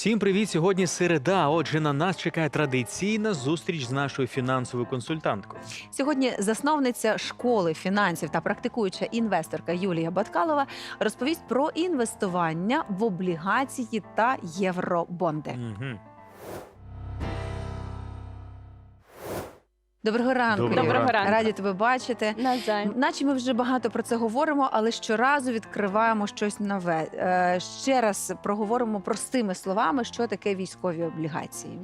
Всім привіт! Сьогодні середа. Отже, на нас чекає традиційна зустріч з нашою фінансовою консультанткою. Сьогодні засновниця школи фінансів та практикуюча інвесторка Юлія Баткалова розповість про інвестування в облігації та євробонди. Угу. Доброго ранку. Доброго Юля. ранку. ранку. Раді тебе бачити. Навзаєм. Наче ми вже багато про це говоримо, але щоразу відкриваємо щось нове. Е, Ще раз проговоримо простими словами, що таке військові облігації.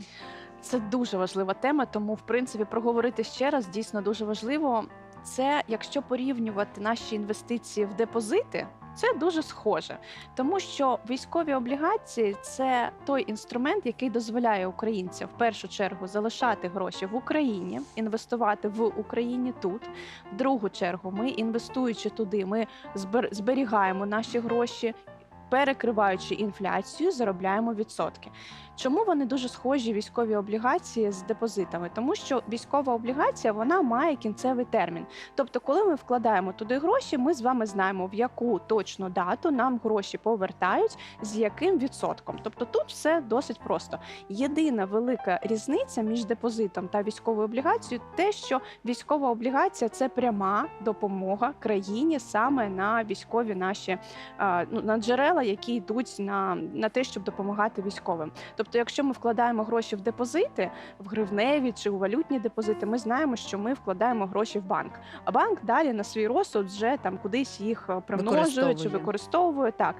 Це дуже важлива тема, тому в принципі проговорити ще раз дійсно дуже важливо. Це якщо порівнювати наші інвестиції в депозити, це дуже схоже, тому що військові облігації це той інструмент, який дозволяє українцям в першу чергу залишати гроші в Україні, інвестувати в Україні тут. В другу чергу, ми інвестуючи туди, ми збер- зберігаємо наші гроші. Перекриваючи інфляцію, заробляємо відсотки. Чому вони дуже схожі військові облігації з депозитами? Тому що військова облігація вона має кінцевий термін. Тобто, коли ми вкладаємо туди гроші, ми з вами знаємо, в яку точну дату нам гроші повертають, з яким відсотком. Тобто тут все досить просто. Єдина велика різниця між депозитом та військовою облігацією те, що військова облігація це пряма допомога країні саме на військові наші ну, на джерела, які йдуть на, на те, щоб допомагати військовим. Тобто, якщо ми вкладаємо гроші в депозити, в гривневі чи у валютні депозити, ми знаємо, що ми вкладаємо гроші в банк. А банк далі на свій розсуд вже там кудись їх е, примножує чи використовує так.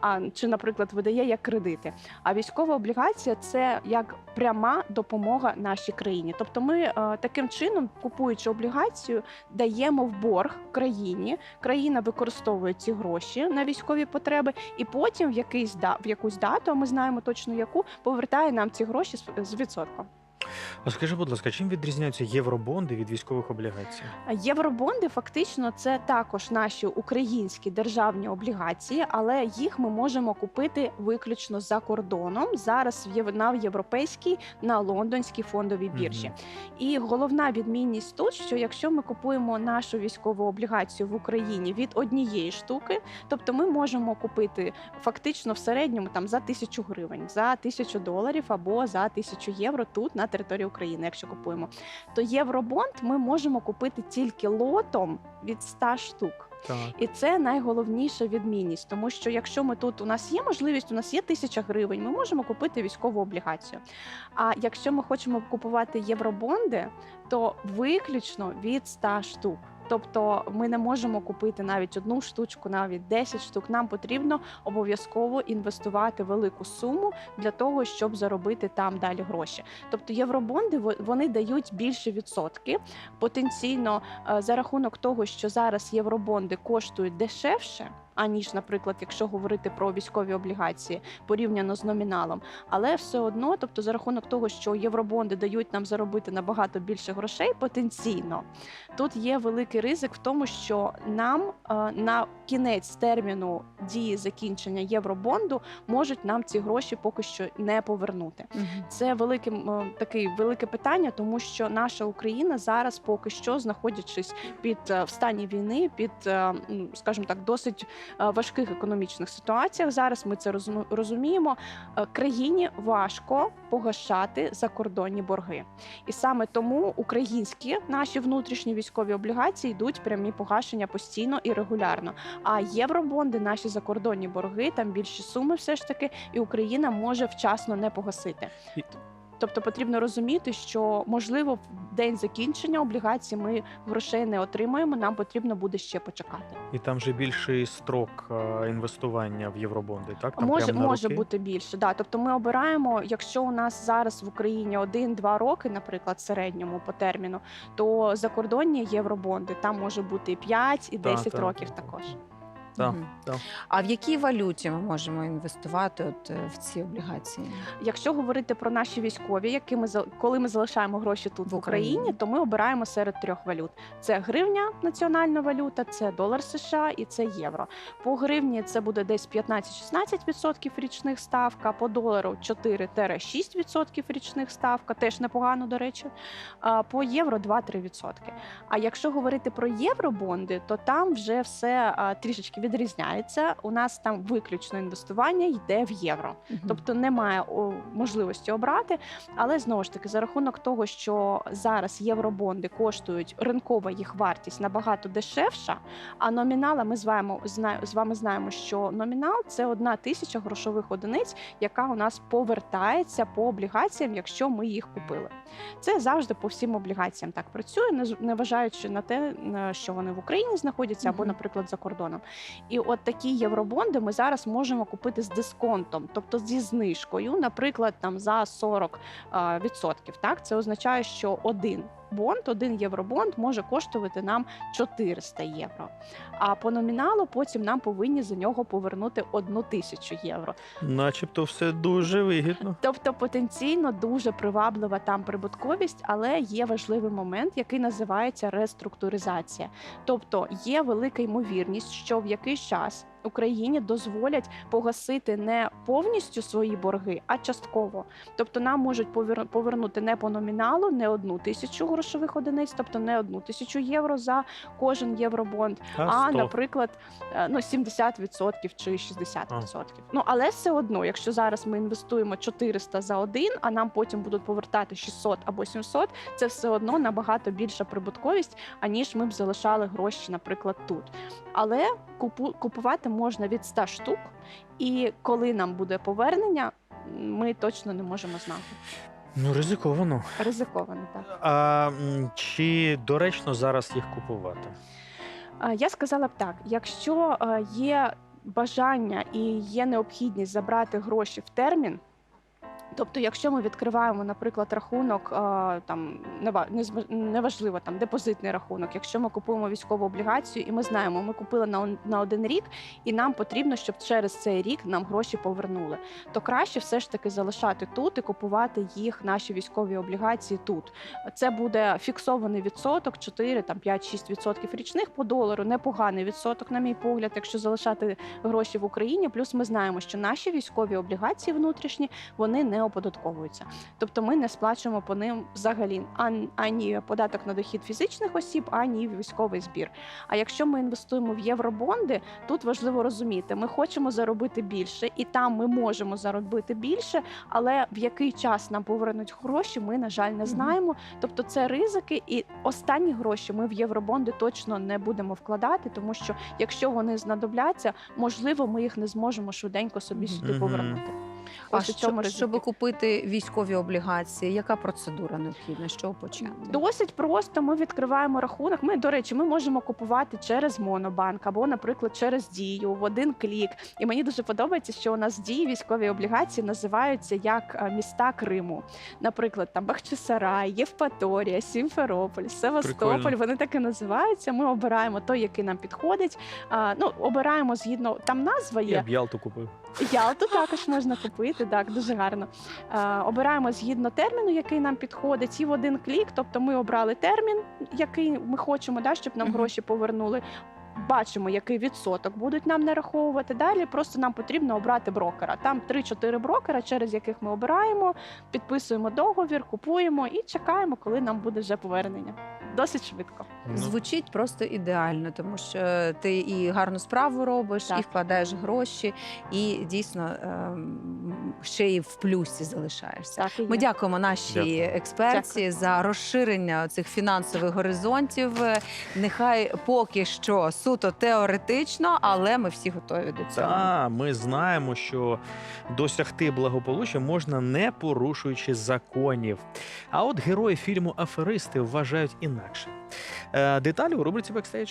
А чи, наприклад, видає як кредити. А військова облігація це як пряма допомога нашій країні. Тобто, ми е, таким чином, купуючи облігацію, даємо в борг країні. Країна використовує ці гроші на військові потреби, і потім в якийсь в якусь дату, а ми знаємо точно яку, повертає нам ці гроші з відсотком. А скажи, будь ласка, чим відрізняються євробонди від військових облігацій? Євробонди фактично це також наші українські державні облігації, але їх ми можемо купити виключно за кордоном. Зараз в Єв- на європейській, на лондонській фондовій біржі. І головна відмінність тут, що якщо ми купуємо нашу військову облігацію в Україні від однієї штуки, тобто ми можемо купити фактично в середньому там за тисячу гривень, за тисячу доларів або за тисячу євро тут на території України, якщо купуємо, то євробонд ми можемо купити тільки лотом від 100 штук. Так. І це найголовніша відмінність, тому що якщо ми тут у нас є можливість, у нас є тисяча гривень, ми можемо купити військову облігацію. А якщо ми хочемо купувати євробонди, то виключно від 100 штук. Тобто ми не можемо купити навіть одну штучку, навіть 10 штук. Нам потрібно обов'язково інвестувати велику суму для того, щоб заробити там далі гроші. Тобто євробонди вони дають більше відсотки. Потенційно е, за рахунок того, що зараз євробонди коштують дешевше. Аніж, наприклад, якщо говорити про військові облігації порівняно з номіналом, але все одно, тобто за рахунок того, що євробонди дають нам заробити набагато більше грошей, потенційно тут є великий ризик в тому, що нам е, на кінець терміну дії закінчення євробонду можуть нам ці гроші поки що не повернути. Це велике таке велике питання, тому що наша Україна зараз поки що знаходячись під е, в стані війни, під е, скажімо так, досить важких економічних ситуаціях. Зараз ми це розуміємо. Е, Країні важко погашати закордонні борги, і саме тому українські наші внутрішні військові облігації йдуть прямі погашення постійно і регулярно. А євробонди, наші закордонні борги, там більші суми, все ж таки, і Україна може вчасно не погасити. Тобто потрібно розуміти, що можливо в день закінчення облігацій ми грошей не отримаємо. Нам потрібно буде ще почекати. І там же більший строк е, інвестування в євробонди, так? Там може на може роки? бути більше. Да. Тобто ми обираємо, якщо у нас зараз в Україні один-два роки, наприклад, в середньому по терміну, то закордонні євробонди там може бути і 5, і Та, 10 та, років та, та. також. Так, Мгм. так. А в якій валюті ми можемо інвестувати от е, в ці облігації? Якщо говорити про наші військові, які ми за- коли ми залишаємо гроші тут В в Україні, Україні. то ми обираємо серед трьох валют: це гривня, національна валюта, це долар США і це євро. По гривні це буде десь 15-16% річних ставка, по долару 4-6% річних ставка, теж непогано, до речі. А по євро 2-3%. А якщо говорити про євробонди, то там вже все а, трішечки відрізняється. У нас там виключно інвестування йде в євро. Мгм. Тобто немає можливості обрати. Але знову ж таки, за рахунок того, що зараз євробонди коштують ринкова їх вартість набагато дешевша, а номінала ми з вами з вами знаємо, що номінал це одна тисяча грошових одиниць, яка у нас повертається по облігаціям, якщо ми їх купили. Це завжди по всім облігаціям так працює, не з- не вважаючи на те, що вони в Україні знаходяться або, наприклад, за кордоном. І от такі євробонди ми зараз можемо купити з дисконтом, тобто зі знижкою, наприклад, там за 40 а, відсотків. Так, це означає, що один бонд, один євробонд може коштувати нам 400 євро. А по номіналу потім нам повинні за нього повернути одну тисячу євро. Начебто все дуже вигідно. Тобто потенційно дуже приваблива там прибутковість, але є важливий момент, який називається реструктуризація. Тобто є велика ймовірність, що в якийсь час Україні дозволять погасити не повністю свої борги, а частково. Тобто нам можуть повернути не по номіналу, не одну тисячу грошових одиниць, тобто не одну тисячу євро за кожен євробонд, а, 100. наприклад, е, ну 70% чи 60%. Ну але все одно, якщо зараз ми інвестуємо 400 за один, а нам потім будуть повертати 600 або 700, це все одно набагато більша прибутковість, аніж ми б залишали гроші, наприклад, тут. Але купу, купувати можна від 100 штук, і коли нам буде повернення, ми точно не можемо знати. Ну, ризиковано. Ризиковано так. А чи доречно зараз їх купувати? Я сказала б так: якщо е, є бажання і є необхідність забрати гроші в термін. Тобто, якщо ми відкриваємо, наприклад, рахунок, там неважливо там депозитний рахунок, якщо ми купуємо військову облігацію, і ми знаємо, ми купили на, на один рік, і нам потрібно, щоб через цей рік нам гроші повернули, то краще все ж таки залишати тут і купувати їх, наші військові облігації тут. Це буде фіксований відсоток, 4, там 5-6 відсотків річних по долару. Непоганий відсоток, на мій погляд, якщо залишати гроші в Україні. Плюс ми знаємо, що наші військові облігації внутрішні вони не оподатковуються. Тобто ми не сплачуємо по ним взагалі ані податок на дохід фізичних осіб, ані військовий збір. А якщо ми інвестуємо в євробонди, тут важливо розуміти, ми хочемо заробити більше, і там ми можемо заробити більше, але в який час нам повернуть гроші, ми на жаль не знаємо. Тобто це ризики, і останні гроші ми в євробонди точно не будемо вкладати, тому що якщо вони знадобляться, можливо, ми їх не зможемо швиденько собі сюди повернути. А Ось у цьому щоб, щоб купити військові облігації, яка процедура необхідна? Що почати? Досить просто. Ми відкриваємо рахунок. Ми, до речі, ми можемо купувати через Монобанк або, наприклад, через дію в один клік. І мені дуже подобається, що у нас дії військові облігації називаються як е, міста Криму. Наприклад, там Бахчисарай, Євпаторія, Сімферополь, Севастополь. Прикольно. Вони так і називаються. Ми обираємо той, який нам підходить. А, ну, обираємо згідно там назва є. Я б Ялту купив. Ялту також можна купити, так дуже гарно. Е, обираємо згідно терміну, який нам підходить, і в один клік. Тобто ми обрали термін, який ми хочемо, да, щоб нам гроші повернули. Бачимо, який відсоток будуть нам нараховувати. Далі просто нам потрібно обрати брокера. Там 3-4 брокера, через яких ми обираємо, підписуємо договір, купуємо і чекаємо, коли нам буде вже повернення. Досить швидко. Ну, Звучить просто ідеально, тому що ти і гарну справу робиш, Так. і вкладаєш гроші, і дійсно ем, ще й в плюсі залишаєшся. Так і є. Ми дякуємо нашій Дякую. експерті за розширення цих фінансових горизонтів. Нехай поки що суто теоретично, але ми всі готові до цього. Та, ми знаємо, що досягти благополуччя можна не порушуючи законів. А от герої фільму Аферисти вважають інакше. Е, Деталі у рубриці бекстейдж.